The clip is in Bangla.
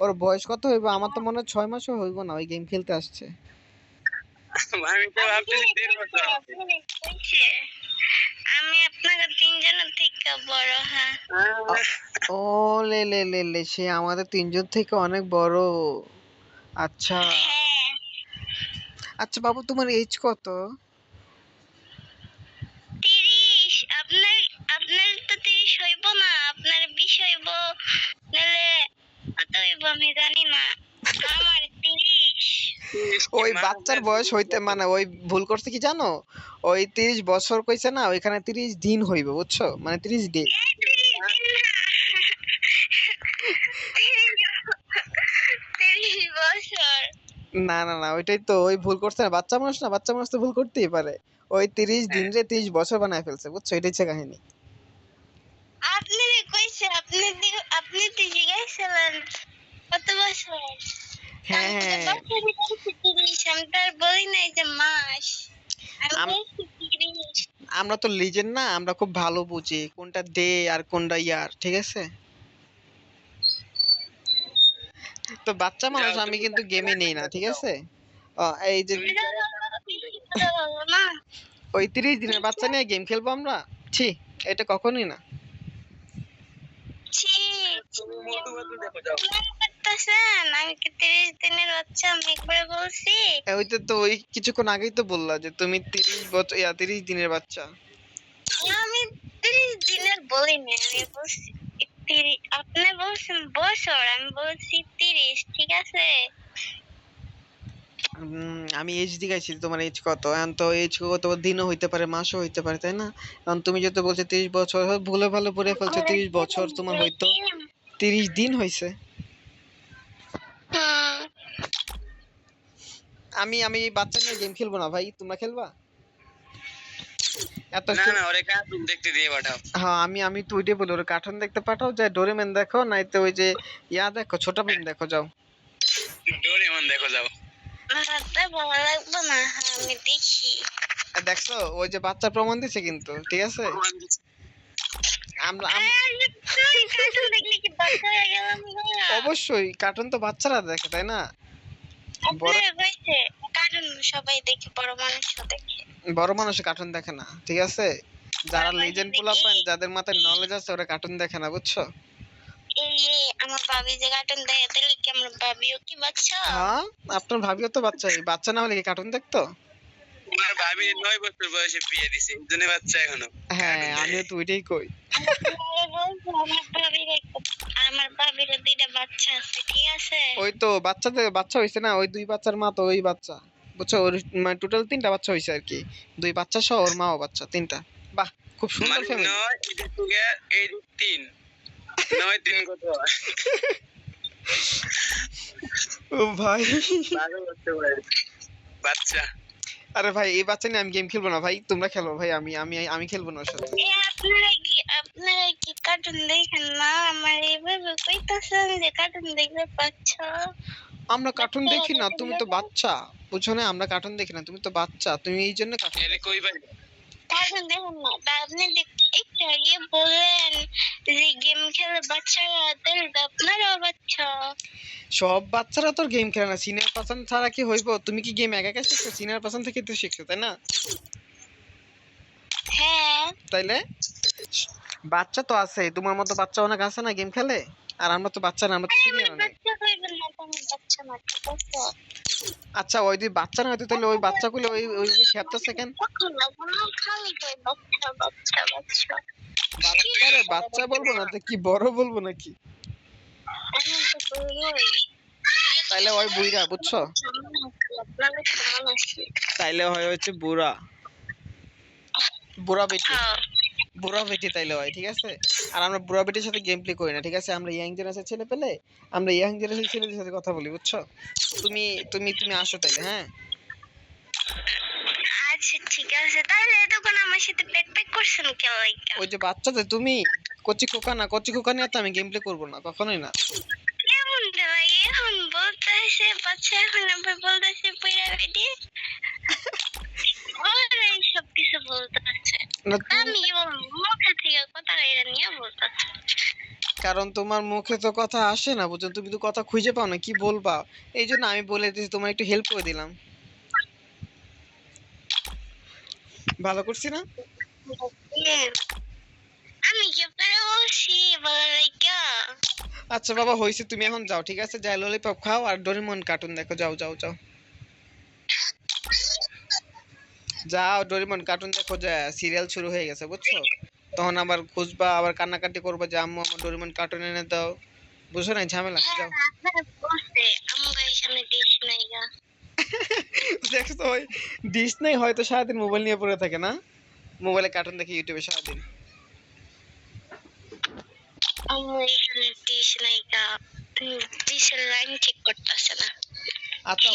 ওর বয়স কত হইব? আমার তো মনে হয় ছয় মাসও হইব না ওই গেম খেলতে আসছে। আমি তো ভাবতেছি দেড় বছর। আমি আপনাকে তিনজনের থেকে বড় হ্যাঁ। ও লে লে লে লে সে আমাদের তিনজন থেকে অনেক বড়। আচ্ছা। হ্যাঁ। আচ্ছা বাবু তোমার এজ কত তিরিশ আপনার আপনার তো তিরিশ হইব না আপনার বিশ হইব নাহলে কত হইব আমি জানি না। আমার ওই বাচ্চার বয়স হইতে মানে ওই ভুল করছে কি জানো? ওই তিরিশ বছর কইছে না ওইখানে তিরিশ দিন হইবে বুঝছ? মানে তিরিশ ডে না। না না ওইটাই তো ওই ভুল করছে না। বাচ্চা মানুষ না বাচ্চা মানুষ তো ভুল করতেই পারে। ওই তিরিশ দিন রে তিরিশ বছর বানায় ফেলছে বুঝছ? এটাই হচ্ছে কাহিনী। আপনি কইছে আপনি আপনি তো জিজ্ঞাসছিলেন কত বছর? হ্যাঁ আমি তো হ্যাঁ। আর বলি নাই যে মাস। আমরা তো লিজেন্ড না আমরা খুব ভালো বুঝি কোনটা ডে আর কোনটা ইয়ার ঠিক আছে? তো বাচ্চা মানুষ আমি কিন্তু গেমে নেই না ঠিক আছে? এই যে না ওই তিরিশ দিনের বাচ্চা নিয়ে গেম খেলব আমরা? ছি এটা কখনোই না। ছি করতেছেন আমি কি তিরিশ দিনের বাচ্চা আমি একবারে বলছি? এ, ওইটা তো ওই কিছুক্ষণ আগেই তো বললা যে তুমি তিরিশ বছর ইয়া তিরিশ দিনের বাচ্চা। আমি তিরিশ দিনের বলিনি আমি বলছি আপনি বলছেন বছর আমি বলছি তিরিশ ঠিক আছে? আমি এজ দিগাইছি তোমার এজ কত। এখন তো এজ কত দিনও হইতে পারে মাসও হইতে পারে তাই না? কারণ তুমি যেহেতু বলছো তিরিশ বছর ভুলে ভালো পড়ে ফেলছো তিরিশ বছর তোমার হয়তো তিরিশ দিন হয়েছে আমি আমি বাচ্চা নিয়ে গেম খেলব না ভাই। তোমরা খেলবা? এত না না ওরে কার্টুন দেখতে দিয়ে পাঠাও। হ্যাঁ আমি আমি তো ওইটাই বলি ওরা কার্টুন দেখতে পাঠাও যে ডোরেমন দেখো নাইতো ওই যে ইয়া দেখো ছোট ভীম দেখো যাও। ডোরেমন দেখো যাও। রাতে ভালো লাগবে না আমি দেখি। আর দেখছ ওই যে বাচ্চা প্রমাণ দিছে কিন্তু ঠিক আছে? আমরা? অবশ্যই কার্টুন তো বাচ্চারা দেখে তাই না বড় আপনারা কইছে, cartoon সবাই দেখে বড় মানুষও দেখে। বড় মানুষ কার্টুন দেখে না ঠিক আছে? যারা লিজেন্ড পোলাপান যাদের মাথায় নলেজ আছে ওরা কার্টুন দেখে না বুঝছ? এই এই, আমার ভাবি যে কার্টুন দেখে তাহলে কি আমার ভাবিও কি বাচ্চা? হ্যাঁ আপনার ভাবিও তো বাচ্চা বাচ্চা না হলে কি কার্টুন দেখতো? তোমার ভাবি নয় বছর বয়সে বিয়ে দিছে এই বাচ্চা এখনও। হ্যাঁ আমিও তো ওইটাই কই। আমারে আমার ভাবির দুইটা বাচ্চা আছে ঠিক আছে? ওই তো বাচ্চাদের বাচ্চা হইছে না ওই দুই বাচ্চার মা তো ওই বাচ্চা। বুঝছ? ওর মানে টোটাল তিনটা বাচ্চা হইছে আর কি। দুই বাচ্চা সহ ওর মাও বাচ্চা তিনটা। বাহ খুব সুন্দর মানে ফ্যামিলি নয় এটা থেকে এই তিন। নয় তিন কত? ও ভাই। বাচ্চা। আরে ভাই এই বাচ্চা নিয়ে আমি গেম খেলব না ভাই তোমরা খেলো ভাই আমি আমি আমি খেলব না ওর সাথে। আপনারা কি আপনারা কি কার্টুন দেখেন? না আমার এইভাবে কইতাছেন যে কার্টুন দেখলে বাচ্চা আমরা কার্টুন দেখি না তুমি তো বাচ্চা। বুঝছ না আমরা কার্টুন দেখি না তুমি তো বাচ্চা তুমি এই জন্য কার্টুন কই পাই কার্টুন দেখেন না তা আপনি একটু আগে বললেন যে গেম খেলে বাচ্চারা তাহলে তো আপনারাও বাচ্চা। সব বাচ্চারা তোর গেম খেলে না সিনিয়র পার্সন ছাড়া কি হইব? তুমি কি গেম একা একা শিখছো? সিনিয়র পার্সন থেকে তো শিখছো তাই না? হ্যাঁ। তাইলে? বাচ্চা তো আছে তোমার মতো বাচ্চা অনেক আছে না গেম খেলে? আর আমরা তো বাচ্চা না আমরা তো সিনিয়র না আচ্ছা ওই দুই বাচ্চা না হয়তো তাহলে ওই বাচ্চাগুলো ওই ওইভাবে খেপতেছে কেন? বাচ্চা বলব না কি বড় বলব নাকি? তাইলে ওই বুইরা বুঝছ? তাইলে হয় হচ্ছে বুড়া। বুড়া বেটি হ্যাঁ। বুড়া বেটি তাইলে হয় ঠিক আছে? আর আমরা বুড়া বেটির সাথে গেম প্লে করি না ঠিক আছে? আমরা ইয়াং জেনারেশন ছেলে পেলে আমরা ইয়াং জেনারেশন ছেলেদের সাথে কথা বলি বুঝছ? তুমি তুমি তুমি আসো তাইলে হ্যাঁ? আচ্ছা ঠিক আছে। তাহলে তখন আমার সাথে ব্যাকপ্যাক করছেন কেউ ওই যে বাচ্চাদের তুমি? কচি খোকা না কচি খোকা নিয়ে তো আমি গেম প্লে করব না কখনোই না। কেমন ভাই? এখন বলতেছে বাচ্চা এখন আবার বলতেছে পুরা বেটি। ওরা সব বলতেছে। আমি কি বলব মুখে থেকে কথা কইরা নিয়ে বলতেছে কারণ তোমার মুখে তো কথা আসে না বুঝছ? তুমি তো কথা খুঁজে পাও না কি বলবা? এই জন্য আমি বলে দিয়েছি তোমার একটু হেল্প করে দিলাম। ভালো করছি না। আমি কি আপনার বলছি? লাইগা? আচ্ছা বাবা হয়েছে তুমি এখন যাও ঠিক আছে? যাই ললিপপ খাও আর ডোরেমন কার্টুন দেখো যাও যাও যাও। যাও ডোরেমন কার্টুন দেখো যা সিরিয়াল শুরু হয়ে গেছে বুঝছ? তখন আবার খুঁজবা আবার কান্নাকাটি করবা যে আম্মু আমার ডোরেমন কার্টুন এনে দাও। বুঝছ না ঝামেলা যাও। হ্যাঁ, গা। দেখছ ওই ডিশ নেই হয়তো সারাদিন মোবাইল নিয়ে পড়ে থাকে না? মোবাইলে কার্টুন দেখে ইউটিউবে সারাদিন। আচ্ছা।